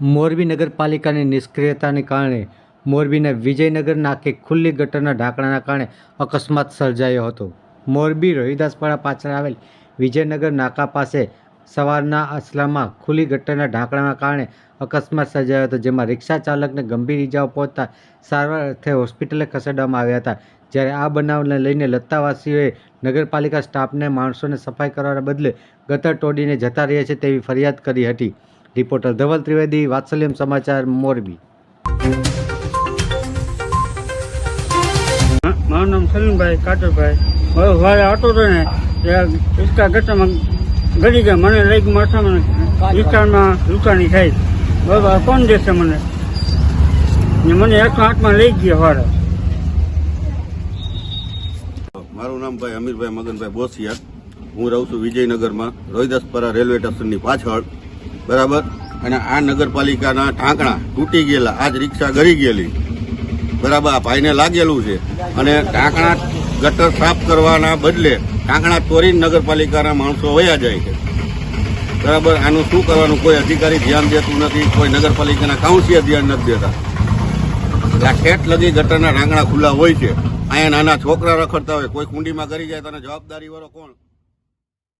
મોરબી નગરપાલિકાની નિષ્ક્રિયતાને કારણે મોરબીના વિજયનગર નાકે ખુલ્લી ગટરના ઢાંકણાના કારણે અકસ્માત સર્જાયો હતો. મોરબી રોહિદાસપાડા પાછળ આવેલ વિજયનગર નાકા પાસે સવારના અસલામાં ખુલ્લી ગટરના ઢાંકણાના કારણે અકસ્માત સર્જાયો હતો, જેમાં રિક્ષા ચાલકને ગંભીર ઇજાઓ પહોંચતા સારવાર અર્થે હોસ્પિટલે ખસેડવામાં આવ્યા હતા. જ્યારે આ બનાવને લઈને લત્તાવાસીઓએ નગરપાલિકા સ્ટાફને માણસોને સફાઈ કરવાના બદલે ગટર તોડીને જતા રહ્યા છે તેવી ફરિયાદ કરી હતી. રિપોર્ટર ધવલ ત્રિવેદી વાત્સલ્યમ સમાચાર મોરબી. મારું નામ સલીમભાઈ કાટરભાઈ. હવે વારે હતો હતો ને ત્યાં રિક્ષા ગટરમાં ગળી ગયા. મને લઈ ગઈ માથામાં વિસ્તારમાં લુકાની થઈ. બરાબર કોણ દેશે મને? ને મને એકસો આઠમાં લઈ ગયા વારે. મારું નામ ભાઈ અમીરભાઈ મગનભાઈ બોસિયા હું રહું છું વિજયનગરમાં રોહિદાસપરા રેલવે સ્ટેશનની પાછળ. બરાબર? અને આ નગરપાલિકાના ઢાંકણા તૂટી ગયેલા, આજ રિક્ષા ગળી ગયેલી. બરાબર, આ ભાઈને લાગેલું છે. અને ઢાંકણા ગટર સાફ કરવાના બદલે ઢાંકણા તોડીને નગરપાલિકાના માણસો વયા જાય છે. બરાબર, આનું શું કરવાનું? કોઈ અધિકારી ધ્યાન દેતું નથી, કોઈ નગરપાલિકાના કાઉન્સિલ ધ્યાન નથી દેતા. ઠેઠ લગી ગટરના ઢાંકણા ખુલ્લા હોય છે. અહીંયા નાના છોકરા રખડતા હોય, કોઈ કુંડીમાં કરી જાય તો જવાબદારી વાળો કોણ?